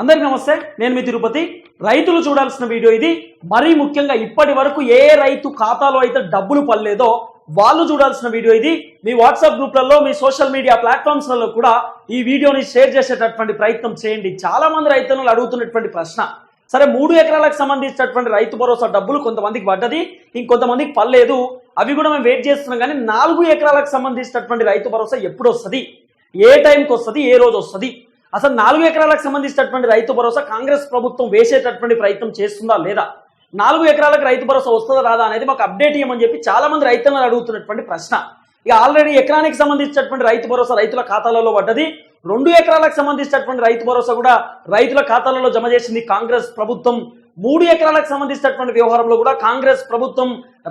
అందరికీ నమస్తే నేను మీ తిరుపతి. రైతులు చూడాల్సిన వీడియో ఇది. మరీ ముఖ్యంగా ఇప్పటి వరకు ఏ రైతు ఖాతాలో అయితే డబ్బులు పడలేదో వాళ్ళు చూడాల్సిన వీడియో ఇది. మీ వాట్సాప్ గ్రూప్లలో మీ సోషల్ మీడియా ప్లాట్ఫామ్స్లలో కూడా ఈ వీడియోని షేర్ చేసేటటువంటి ప్రయత్నం చేయండి. చాలా మంది రైతులు అడుగుతున్నటువంటి ప్రశ్న సరే మూడు ఎకరాలకు సంబంధించినటువంటి రైతు భరోసా డబ్బులు కొంతమందికి పడ్డది ఇంకొంతమందికి పడలేదు అవి కూడా మేము వెయిట్ చేస్తున్నాం కానీ నాలుగు ఎకరాలకు సంబంధించినటువంటి రైతు భరోసా ఎప్పుడు వస్తుంది ఏ టైంకి వస్తుంది ఏ రోజు వస్తుంది అసలు నాలుగు ఎకరాలకు సంబంధించినటువంటి రైతు భరోసా కాంగ్రెస్ ప్రభుత్వం వేసేటటువంటి ప్రయత్నం చేస్తుందా లేదా? నాలుగు ఎకరాలకు రైతు భరోసా వస్తుందా రాదా అనేది మాకు అప్డేట్ ఇవ్వమని చెప్పి చాలా మంది రైతులను అడుగుతున్నటువంటి ప్రశ్న. ఇక ఆల్రెడీ ఎకరానికి సంబంధించినటువంటి రైతు భరోసా రైతుల ఖాతాలలో పడ్డది. రెండు ఎకరాలకు సంబంధించినటువంటి రైతు భరోసా కూడా రైతుల ఖాతాలలో జమ చేసింది కాంగ్రెస్ ప్రభుత్వం. మూడు ఎకరాలకు సంబంధించినటువంటి వ్యవహారంలో కూడా కాంగ్రెస్ ప్రభుత్వం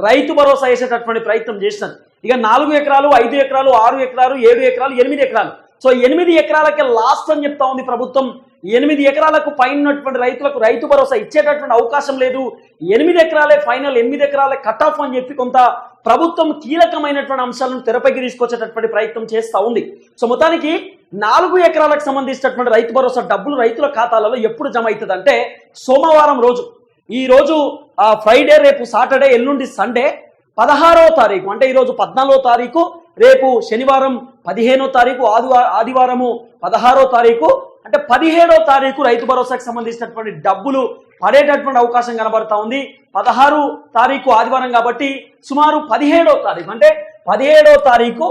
రైతు భరోసా వేసేటటువంటి ప్రయత్నం చేసినది. ఇక నాలుగు ఎకరాలు ఐదు ఎకరాలు ఆరు ఎకరాలు ఏడు ఎకరాలు ఎనిమిది ఎకరాలు. సో ఎనిమిది ఎకరాలకే లాస్ట్ అని చెప్తా ఉంది ప్రభుత్వం. ఎనిమిది ఎకరాలకు పైన ఉన్నటువంటి రైతులకు రైతు భరోసా ఇచ్చేటటువంటి అవకాశం లేదు. ఎనిమిది ఎకరాలే ఫైనల్ ఎనిమిది ఎకరాలే కట్ ఆఫ్ అని చెప్పి కొంత ప్రభుత్వం కీలకమైనటువంటి అంశాలను తెరపైకి తీసుకొచ్చేటటువంటి ప్రయత్నం చేస్తూ ఉంది. సో మొత్తానికి నాలుగు ఎకరాలకు సంబంధించినటువంటి రైతు భరోసా డబ్బులు రైతుల ఖాతాలలో ఎప్పుడు జమ అవుతుంది అంటే సోమవారం రోజు. ఈ రోజు ఫ్రైడే రేపు సాటర్డే ఎల్లుండి సండే పదహారో తారీఖు అంటే ఈరోజు పద్నాలుగో తారీఖు రేపు శనివారం పదిహేనో తారీఖు ఆదివా ఆదివారము పదహారో తారీఖు అంటే పదిహేడో తారీఖు రైతు భరోసాకు సంబంధించినటువంటి డబ్బులు పడేటటువంటి అవకాశం కనబడతా ఉంది. పదహారు తారీఖు ఆదివారం కాబట్టి సుమారు పదిహేడో తారీఖు అంటే పదిహేడో తారీఖు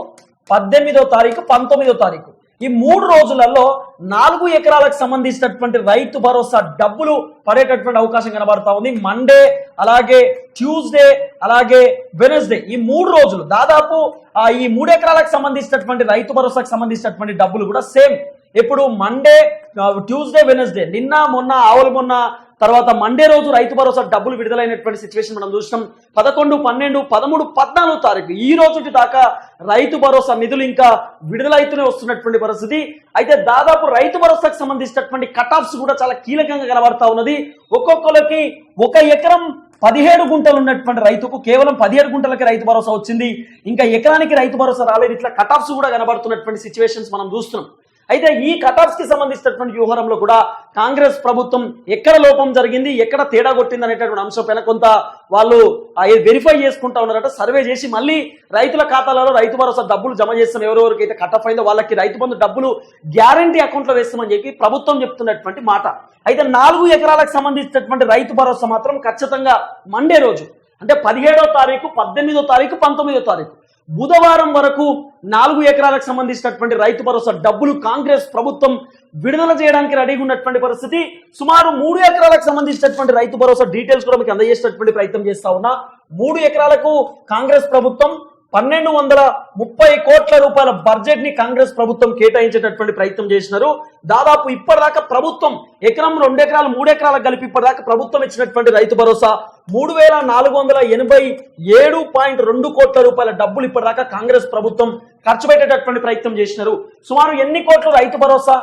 పద్దెనిమిదో తారీఖు పంతొమ్మిదో తారీఖు. ఈ మూడు రోజులలో నాలుగు ఎకరాలకు సంబంధించినటువంటి రైతు భరోసా డబ్బులు పడేటటువంటి అవకాశం కనబడతా ఉంది. మండే అలాగే ట్యూస్డే అలాగే వెనస్డే ఈ మూడు రోజులు దాదాపు ఆ, ఈ మూడు ఎకరాలకు సంబంధించినటువంటి రైతు భరోసాకు సంబంధించినటువంటి డబ్బులు కూడా సేమ్. ఎప్పుడు మండే ట్యూస్డే వెనస్డే నిన్న మొన్న ఆవులు మొన్న తర్వాత మండే రోజు రైతు భరోసా డబ్బులు విడుదలైనటువంటి సిచ్యువేషన్ మనం చూసినాం. పదకొండు పన్నెండు పదమూడు పద్నాలుగు తారీఖు ఈ రోజు దాకా రైతు భరోసా నిధులు ఇంకా విడుదలైతూనే వస్తున్నటువంటి పరిస్థితి. అయితే దాదాపు రైతు భరోసాకు సంబంధించినటువంటి కట్ ఆఫ్స్ కూడా చాలా కీలకంగా కనబడతా ఉన్నది. ఒక్కొక్కరికి ఒక ఎకరం పదిహేడు గుంటలు ఉన్నటువంటి రైతుకు కేవలం పదిహేడు గుంటలకి రైతు భరోసా వచ్చింది. ఇంకా ఎకరానికి రైతు భరోసా రాలేదు. ఇట్లా కట్ ఆఫ్స్ కూడా కనబడుతున్నటువంటి సిచ్యువేషన్స్ మనం చూస్తున్నాం. అయితే ఈ కటాఫ్స్కి సంబంధించినటువంటి వ్యవహారంలో కూడా కాంగ్రెస్ ప్రభుత్వం ఎక్కడ లోపం జరిగింది ఎక్కడ తేడా కొట్టింది అనేటటువంటి అంశం పైన కొంత వాళ్ళు వెరిఫై చేసుకుంటా ఉన్నారట సర్వే చేసి మళ్ళీ రైతుల ఖాతాలలో రైతు భరోసా డబ్బులు జమ చేస్తాం ఎవరెవరికి కట్ ఆఫ్ అయిందో వాళ్ళకి రైతు బంధు డబ్బులు గ్యారంటీ అకౌంట్లో వేస్తామని చెప్పి ప్రభుత్వం చెప్తున్నటువంటి మాట. అయితే నాలుగు ఎకరాలకు సంబంధించినటువంటి రైతు భరోసా మాత్రం ఖచ్చితంగా మండే రోజు అంటే పదిహేడో తారీఖు పద్దెనిమిదో తారీఖు పంతొమ్మిదో తారీఖు. బుధవారం వరకు నాలుగు ఎకరాలకు సంబంధించినటువంటి రైతు భరోసా డబ్బులు కాంగ్రెస్ ప్రభుత్వం విడుదల చేయడానికి రెడీగా ఉన్నటువంటి పరిస్థితి. సుమారు మూడు ఎకరాలకు సంబంధించినటువంటి రైతు భరోసా డీటెయిల్స్ కూడా మీకు అందజేసినటువంటి ప్రయత్నం చేస్తా ఉన్నా. మూడు ఎకరాలకు కాంగ్రెస్ ప్రభుత్వం పన్నెండు వందల ముప్పై కోట్ల రూపాయల బడ్జెట్ని కాంగ్రెస్ ప్రభుత్వం కేటాయించేటటువంటి ప్రయత్నం చేసినారు. దాదాపు ఇప్పటిదాకా ప్రభుత్వం ఎకరం రెండు ఎకరాలు మూడు ఎకరాలకు కలిపి ఇప్పటిదాకా ప్రభుత్వం ఇచ్చినటువంటి రైతు భరోసా మూడు వేల నాలుగు వందల ఎనభై ఏడు పాయింట్ రెండు కోట్ల రూపాయల డబ్బులు ఇప్పటిదాకా కాంగ్రెస్ ప్రభుత్వం ఖర్చు పెట్టేటటువంటి ప్రయత్నం చేసినారు. సుమారు ఎన్ని కోట్లు రైతు భరోసా?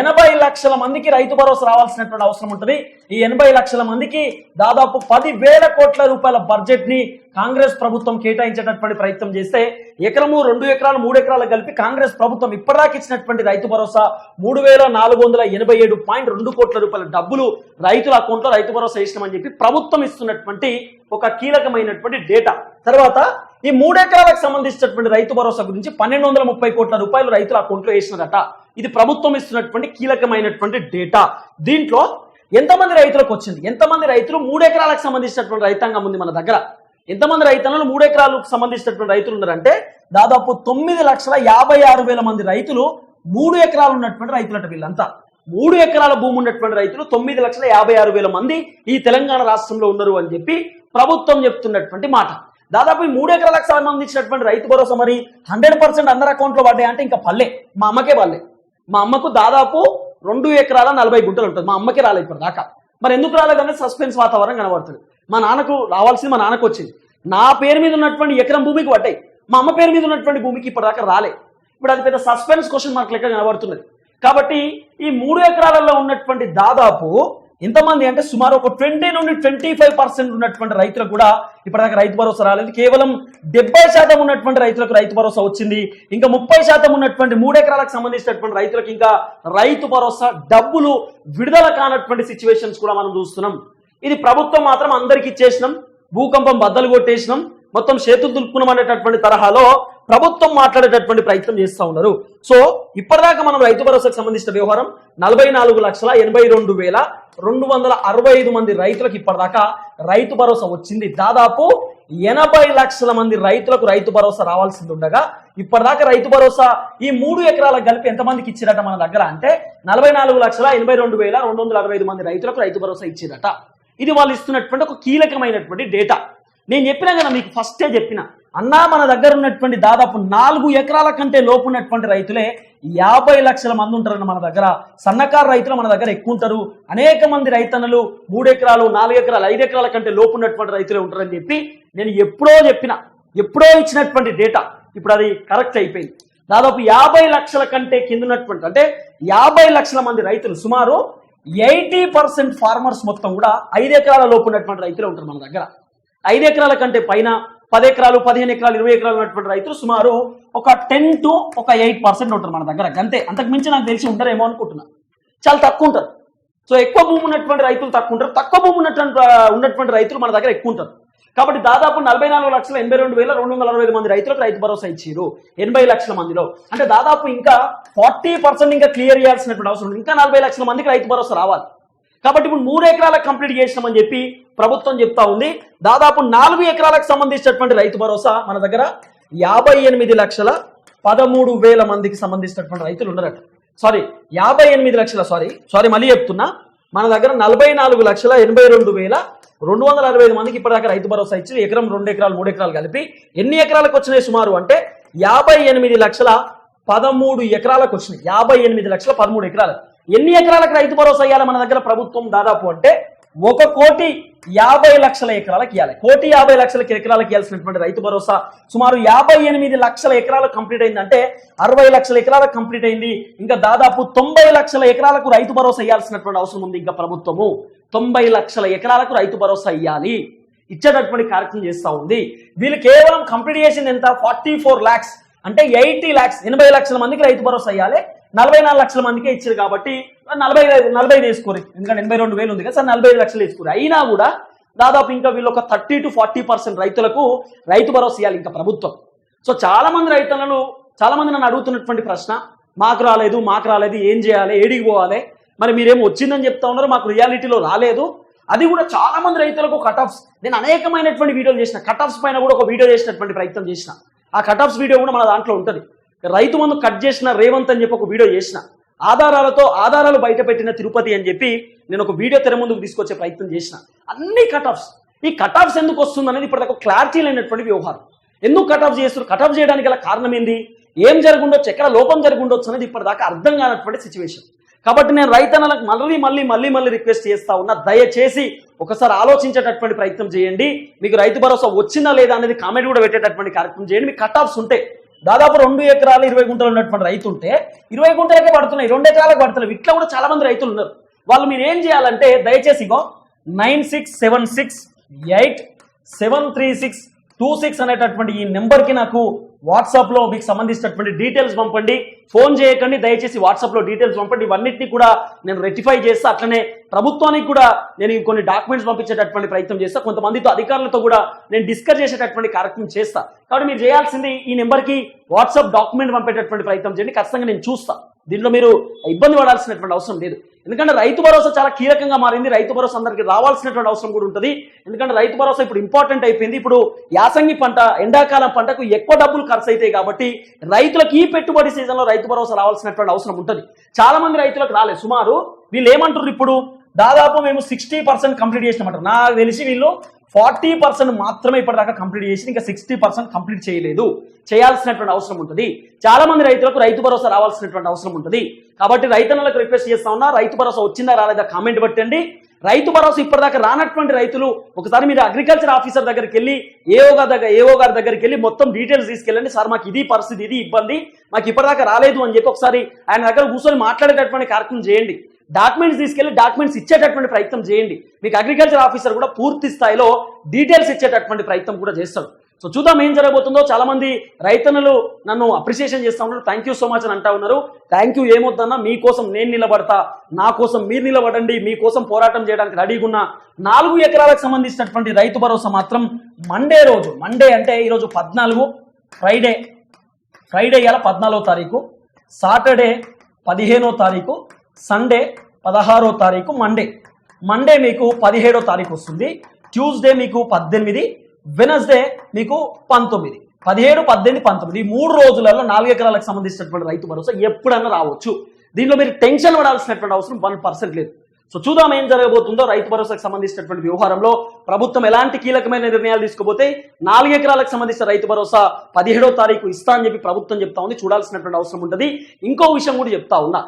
ఎనభై లక్షల మందికి రైతు భరోసా రావాల్సినటువంటి అవసరం ఉంటుంది. ఈ ఎనభై లక్షల మందికి దాదాపు పది వేల కోట్ల రూపాయల బడ్జెట్ని కాంగ్రెస్ ప్రభుత్వం కేటాయించేటటువంటి ప్రయత్నం చేస్తే ఎకరము రెండు ఎకరాలు మూడు ఎకరాలు కలిపి కాంగ్రెస్ ప్రభుత్వం ఇప్పటిదాకా ఇచ్చినటువంటి రైతు భరోసా మూడు వేల నాలుగు వందల ఎనభై ఏడు పాయింట్ రెండు కోట్ల రూపాయల డబ్బులు రైతుల అకౌంట్లో రైతు భరోసా ఇస్తామని చెప్పి ప్రభుత్వం ఇస్తున్నటువంటి ఒక కీలకమైనటువంటి డేటా తర్వాత ఈ మూడెకరాలకు సంబంధించినటువంటి రైతు భరోసా గురించి పన్నెండు వందల ముప్పై కోట్ల రూపాయలు రైతుల అకౌంట్లో వేసినారట. ఇది ప్రభుత్వం ఇస్తున్నటువంటి కీలకమైనటువంటి డేటా దీంట్లో ఎంతమంది రైతులకు వచ్చింది? ఎంతమంది రైతులు మూడు ఎకరాలకు సంబంధించినటువంటి రైతాంగం ఉంది మన దగ్గర? ఎంతమంది రైతన్నలు మూడు ఎకరాలకు సంబంధించినటువంటి రైతులు ఉన్నారంటే దాదాపు తొమ్మిది లక్షల యాభై ఆరు వేల మంది రైతులు మూడు ఎకరాలు ఉన్నటువంటి రైతులట వీళ్ళంతా. మూడు ఎకరాల భూమి ఉన్నటువంటి రైతులు తొమ్మిది లక్షల యాభై ఆరు వేల మంది ఈ తెలంగాణ రాష్ట్రంలో ఉన్నారు అని చెప్పి ప్రభుత్వం చెప్తున్నటువంటి మాట. దాదాపు ఈ మూడు ఎకరాలకు సంబంధించినటువంటి రైతు భరోసా మరి హండ్రెడ్ పర్సెంట్ అందరి అకౌంట్లో పడ్డాయి అంటే ఇంకా పల్లె. మా అమ్మకే పల్లె. మా అమ్మకు దాదాపు రెండు ఎకరాల నలభై గుంటలు ఉంటుంది. మా అమ్మకే రాలేదు ఇప్పుడు దాకా మరి ఎందుకు రాలేదంటే సస్పెన్స్ వాతావరణం కనబడుతుంది. మా నాన్నకు రావాల్సింది మా నాన్నకు వచ్చింది. నా పేరు మీద ఉన్నటువంటి ఎకరం భూమికి పడ్డాయి. మా అమ్మ పేరు మీద ఉన్నటువంటి భూమికి ఇప్పటిదాకా రాలే. ఇప్పుడు అది పెద్ద సస్పెన్స్ క్వశ్చన్ మార్క్ లెక్క కనబడుతున్నది. కాబట్టి ఈ మూడు ఎకరాలలో ఉన్నటువంటి దాదాపు ఎంతమంది అంటే సుమారు ఒక ట్వంటీ నుండి ట్వంటీ ఫైవ్ పర్సెంట్ ఉన్నటువంటి రైతులకు కూడా ఇప్పటిదాకా రైతు భరోసా రాలేదు. కేవలం డెబ్బై శాతం ఉన్నటువంటి రైతులకు రైతు భరోసా వచ్చింది. ఇంకా ముప్పై శాతం ఉన్నటువంటి మూడెకరాలకు సంబంధించినటువంటి రైతులకు ఇంకా రైతు భరోసా డబ్బులు విడుదల కానటువంటి సిచ్యువేషన్స్ కూడా మనం చూస్తున్నాం. ఇది ప్రభుత్వం మాత్రం అందరికీ ఇచ్చేసినాం. భూకంపం బద్దలు కొట్టేసినాం. మొత్తం చేతులు దులుపుకున్నాం అనేటటువంటి తరహాలో ప్రభుత్వం మాట్లాడేటటువంటి ప్రయత్నం చేస్తూ ఉన్నారు. సో ఇప్పటిదాకా మనం రైతు భరోసాకు సంబంధించిన వ్యవహారం నలభై నాలుగు లక్షల ఎనభై రెండు వేల రెండు వందల అరవై ఐదు మంది రైతులకు ఇప్పటిదాకా రైతు భరోసా వచ్చింది. దాదాపు ఎనభై లక్షల మంది రైతులకు రైతు భరోసా రావాల్సింది ఉండగా ఇప్పటిదాకా రైతు భరోసా ఈ మూడు ఎకరాలకు కలిపి ఎంతమందికి ఇచ్చిరట మన దగ్గర అంటే నలభై నాలుగు లక్షల ఎనభై రెండు వేల రెండు వందల అరవై ఐదు మంది రైతులకు రైతు భరోసా ఇచ్చిరట. ఇది వాళ్ళు ఇస్తున్నటువంటి ఒక కీలకమైనటువంటి డేటా. నేను చెప్పినా కదా మీకు ఫస్టే చెప్పిన. అన్నా మన దగ్గర ఉన్నటువంటి దాదాపు నాలుగు ఎకరాల కంటే లోపు ఉన్నటువంటి రైతులే యాభై లక్షల మంది ఉంటారన్న మన దగ్గర. సన్నకారు రైతులు మన దగ్గర ఎక్కువ ఉంటారు. అనేక మంది రైతన్నలు మూడు ఎకరాలు నాలుగు ఎకరాలు ఐదు ఎకరాల కంటే లోపు ఉన్నటువంటి రైతులే ఉంటారని చెప్పి నేను ఎప్పుడో చెప్పిన ఎప్పుడో ఇచ్చినటువంటి డేటా ఇప్పుడు అది కరెక్ట్ అయిపోయింది. దాదాపు యాభై లక్షల కంటే కింద ఉన్నటువంటి అంటే యాభై లక్షల మంది రైతులు సుమారు ఎయిటీ పర్సెంట్ ఫార్మర్స్ మొత్తం కూడా ఐదు ఎకరాల లోపు ఉన్నటువంటి రైతులే ఉంటారు మన దగ్గర. ఐదు ఎకరాల కంటే పైన పది ఎకరాలు పదిహేను ఎకరాలు ఇరవై ఎకరాలు ఉన్నటువంటి రైతులు సుమారు ఒక టెన్ టు ఒక ఎయిట్ పర్సెంట్ ఉంటారు మన దగ్గర. అంతే అంతకు మించి నాకు తెలిసి ఉంటారేమో అనుకుంటున్నా. చాలా తక్కువ ఉంటారు. సో ఎక్కువ భూమి ఉన్నటువంటి రైతులు తక్కువ ఉంటారు. తక్కువ భూమి ఉన్నటువంటి ఉన్నటువంటి రైతులు మన దగ్గర ఎక్కువ ఉంటారు. కాబట్టి దాదాపు నలభై నాలుగు లక్షల ఎనభై రెండు వేల రెండు వందల అరవై ఐదు మంది రైతులకు రైతు భరోసా ఇచ్చారు ఎనభై లక్షల మందిలో. అంటే దాదాపు ఇంకా ఫార్టీ పర్సెంట్ ఇంకా క్లియర్ చేయాల్సినటువంటి అవసరం ఇంకా నలభై లక్షల మందికి రైతు భరోసా రావాలి. కాబట్టి ఇప్పుడు మూడు ఎకరాలకు కంప్లీట్ చేసినామని చెప్పి ప్రభుత్వం చెప్తా ఉంది. దాదాపు నాలుగు ఎకరాలకు సంబంధించినటువంటి రైతు భరోసా మన దగ్గర యాభై ఎనిమిది లక్షల పదమూడు వేల మందికి సంబంధించినటువంటి రైతులు ఉన్నారట. సారీ యాభై ఎనిమిది లక్షల సారీ సారీ మళ్ళీ చెప్తున్నా. మన దగ్గర నలభై నాలుగు లక్షల ఎనభై రెండు వేల రెండు వందల అరవై ఐదు మందికి ఇప్పటిదాకా రైతు భరోసా ఇచ్చి ఎకరం రెండు ఎకరాలు మూడు ఎకరాలు కలిపి ఎన్ని ఎకరాలకు వచ్చినాయి సుమారు అంటే యాభై ఎనిమిది లక్షల పదమూడు ఎకరాలకు వచ్చినాయి. యాభై ఎనిమిది లక్షల పదమూడు ఎకరాలు. ఎన్ని ఎకరాలకు రైతు భరోసా ఇవ్వాలి మన దగ్గర ప్రభుత్వం దాదాపు అంటే ఒక కోటి యాభై లక్షల ఎకరాలకు ఇవ్వాలి కోటి యాభై లక్షల ఎకరాలకు ఇవ్వాల్సినటువంటి రైతు భరోసా సుమారు యాభై ఎనిమిది లక్షల ఎకరాలకు కంప్లీట్ అయిందంటే అరవై లక్షల ఎకరాలకు కంప్లీట్ అయింది. ఇంకా దాదాపు తొంభై లక్షల ఎకరాలకు రైతు భరోసా ఇవ్వాల్సినటువంటి అవసరం ఉంది ఇంకా ప్రభుత్వము. తొంభై లక్షల ఎకరాలకు రైతు భరోసా ఇవ్వాలి ఇచ్చేటటువంటి కార్యక్రమం చేస్తూ ఉంది. వీళ్ళు కేవలం కంప్లీట్ చేసింది ఎంత? ఫార్టీ ఫోర్ ల్యాక్స్ అంటే ఎయిటీ ల్యాక్స్ ఎనభై లక్షల మందికి రైతు భరోసా ఇవ్వాలి నలభై నాలుగు లక్షల మందికే ఇచ్చారు కాబట్టి నలభై ఐదు నలభై ఐదు వేసుకోరు. ఎందుకంటే ఎనభై రెండు వేలు ఉంది కదా సార్ నలభై ఐదు లక్షలు వేసుకోరు. అయినా కూడా దాదాపు ఇంకా వీళ్ళు ఒక థర్టీ టు ఫార్టీ పర్సెంట్ రైతులకు రైతు భరోసా ఇవ్వాలి ఇంకా ప్రభుత్వం. సో చాలా మంది రైతులను చాలా మంది నన్ను అడుగుతున్నటువంటి ప్రశ్న మాకు రాలేదు మాకు రాలేదు ఏం చేయాలి ఏడికి పోవాలి? మరి మీరేం వచ్చిందని చెప్తా ఉన్నారు మాకు రియాలిటీలో రాలేదు. అది కూడా చాలా మంది రైతులకు కట్ ఆఫ్స్ నేను అనేకమైనటువంటి వీడియోలు చేసిన కట్ ఆఫ్స్ పైన కూడా ఒక వీడియో చేసినటువంటి ప్రయత్నం చేసిన. ఆ కట్ ఆఫ్స్ వీడియో కూడా మన దాంట్లో ఉంటుంది. రైతు మందు కట్ చేసిన రేవంత్ అని చెప్పి ఒక వీడియో చేసిన. ఆధారాలతో ఆధారాలు బయట పెట్టిన తిరుపతి అని చెప్పి నేను ఒక వీడియో తెర ముందుకు తీసుకొచ్చే ప్రయత్నం చేసిన. అన్ని కట్ ఆఫ్స్ ఈ కట్ ఆఫ్స్ ఎందుకు వస్తుంది అనేది ఇప్పటిదాకా క్లారిటీ లేనటువంటి వ్యవహారం. ఎందుకు కట్ ఆఫ్ చేస్తారు కట్ ఆఫ్ చేయడానికి గల కారణం ఏంది? ఏం జరుగుండొచ్చు? ఎక్కడ లోపం జరుగుండొచ్చు అనేది ఇప్పటిదాకా అర్థం కానటువంటి సిచ్యువేషన్ కాబట్టి నేను రైతన్నలకు మళ్ళీ మళ్ళీ మళ్ళీ మళ్ళీ రిక్వెస్ట్ చేస్తా ఉన్నా దయచేసి ఒకసారి ఆలోచించేటటువంటి ప్రయత్నం చేయండి. మీకు రైతు భరోసా వచ్చిందా లేదా అనేది కామెంట్ కూడా పెట్టేటటువంటి కార్యక్రమం చేయండి. మీకు కట్ ఆఫ్స్ ఉంటాయి దాదాపు రెండు ఎకరాలు ఇరవై గుంటలు ఉన్నటువంటి రైతు ఉంటే ఇరవై గుంటలకే పడుతున్నాయి రెండు ఎకరాలకు పడుతున్నాయి. ఇట్లా కూడా చాలా మంది రైతులు ఉన్నారు. వాళ్ళు మీరు ఏం చేయాలంటే దయచేసి ఇగో nine six seven six eight seven three six two six అనేటటువంటి ఈ నెంబర్కి నాకు వాట్సాప్లో మీకు సంబంధించినటువంటి డీటెయిల్స్ పంపండి. ఫోన్ చేయకండి దయచేసి వాట్సాప్లో డీటెయిల్స్ పంపండి. ఇవన్నిటిని కూడా నేను రెక్టిఫై చేస్తా అట్లనే ప్రభుత్వానికి కూడా నేను కొన్ని డాక్యుమెంట్స్ పంపించేటటువంటి ప్రయత్నం చేస్తా. కొంతమందితో అధికారులతో కూడా నేను డిస్కస్ చేసేటటువంటి కార్యక్రమం చేస్తా. కాబట్టి మీరు చేయాల్సింది ఈ నెంబర్కి వాట్సాప్ డాక్యుమెంట్ పంపేటటువంటి ప్రయత్నం చేయండి. ఖచ్చితంగా నేను చూస్తా. దీంట్లో మీరు ఇబ్బంది పడాల్సినటువంటి అవసరం లేదు. ఎందుకంటే రైతు భరోసా చాలా కీలకంగా మారింది. రైతు భరోసా అందరికీ రావాల్సినటువంటి అవసరం కూడా ఉంటుంది. ఎందుకంటే రైతు భరోసా ఇప్పుడు ఇంపార్టెంట్ అయిపోయింది. ఇప్పుడు యాసంగి పంట ఎండాకాలం పంటకు ఎక్కువ డబ్బులు ఖర్చు అవుతాయి కాబట్టి రైతులకు ఈ పెట్టుబడి సీజన్లో రైతు భరోసా రావాల్సినటువంటి అవసరం ఉంటుంది. చాలా మంది రైతులకు రాలేదు. సుమారు వీళ్ళు ఏమంటారు ఇప్పుడు? దాదాపు మేము సిక్స్టీ పర్సెంట్ కంప్లీట్ చేసినామంటారు. నాకు తెలిసి వీళ్ళు ఫార్టీ పర్సెంట్ మాత్రమే ఇప్పటిదాకా కంప్లీట్ చేసి ఇంకా సిక్స్టీ పర్సెంట్ కంప్లీట్ చేయలేదు. చేయాల్సినటువంటి అవసరం ఉంటుంది. చాలా మంది రైతులకు రైతు భరోసా రావాల్సినటువంటి అవసరం ఉంటుంది. కాబట్టి రైతన్నలకు రిక్వెస్ట్ చేస్తా ఉన్నా రైతు భరోసా వచ్చిందా రాలేదా కామెంట్ పెట్టండి. రైతు భరోసా ఇప్పటిదాకా రానటువంటి రైతులు ఒకసారి మీరు అగ్రికల్చర్ ఆఫీసర్ దగ్గరికి వెళ్ళి ఏఓ గారి దగ్గర ఏఓ గారి దగ్గరికి వెళ్ళి మొత్తం డీటెయిల్స్ తీసుకెళ్ళండి. సార్ మాకు ఇది పరిస్థితి ఇది ఇబ్బంది మాకు ఇప్పటిదాకా రాలేదు అని చెప్పి ఒకసారి ఆయన దగ్గర కూర్చొని మాట్లాడేటటువంటి కార్యక్రమం చేయండి. డాక్యుమెంట్స్ తీసుకెళ్ళి డాక్యుమెంట్స్ ఇచ్చేటటువంటి ప్రయత్నం చేయండి. మీకు అగ్రికల్చర్ ఆఫీసర్ కూడా పూర్తి స్థాయిలో డీటెయిల్స్ ఇచ్చేటటువంటి ప్రయత్నం కూడా చేస్తాడు. సో చూద్దాం ఏం జరగబోతుందో. చాలా మంది రైతన్నలు నన్ను అప్రిసియేషన్ చేస్తా ఉన్నారు. థ్యాంక్ యూ సో మచ్ అని అంటా ఉన్నారు. థ్యాంక్ యూ ఏమొద్దన్నా మీకోసం నేను నిలబడతా నా కోసం మీరు నిలబడండి మీకోసం పోరాటం చేయడానికి రెడీగా ఉన్న. నాలుగు ఎకరాలకు సంబంధించినటువంటి రైతు భరోసా మాత్రం మండే రోజు మండే అంటే ఈరోజు పద్నాలుగు ఫ్రైడే ఫ్రైడే ఇవాళ పద్నాలుగో తారీఖు సాటర్డే పదిహేనో తారీఖు సండే పదహారో తారీఖు మండే మండే మీకు పదిహేడో తారీఖు వస్తుంది. ట్యూస్డే మీకు పద్దెనిమిది. వెనస్డే మీకు పంతొమ్మిది. పదిహేడు పద్దెనిమిది పంతొమ్మిది. మూడు రోజులలో నాలుగు ఎకరాలకు సంబంధించినటువంటి రైతు భరోసా ఎప్పుడన్నా రావచ్చు. దీనిలో మీరు టెన్షన్ పడాల్సినటువంటి అవసరం వన్ పర్సెంట్ లేదు. సో చూద్దాం ఏం జరగబోతుందో. రైతు భరోసాకు సంబంధించినటువంటి వ్యవహారంలో ప్రభుత్వం ఎలాంటి కీలకమైన నిర్ణయాలు తీసుకోబోతే నాలుగు ఎకరాలకు సంబంధించిన రైతు భరోసా పదిహేడో తారీఖు ఇస్తా అని చెప్పి ప్రభుత్వం చెప్తా ఉంది. చూడాల్సినటువంటి అవసరం ఉంటుంది. ఇంకో విషయం కూడా చెప్తా ఉన్నా.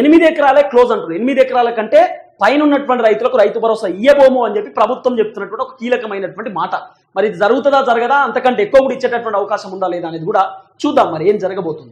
ఎనిమిది ఎకరాలే క్లోజ్ అంటారు ఎనిమిది ఎకరాల కంటే పైన ఉన్నటువంటి రైతులకు రైతు భరోసా ఇయ్యబోము అని చెప్పి ప్రభుత్వం చెప్తున్నటువంటి ఒక కీలకమైనటువంటి మాట. మరి జరుగుతుందా జరగదా? అంతకంటే ఎక్కువ కూడా ఇచ్చేటటువంటి అవకాశం ఉందా లేదా అనేది కూడా చూద్దాం. మరి ఏం జరగబోతుంది?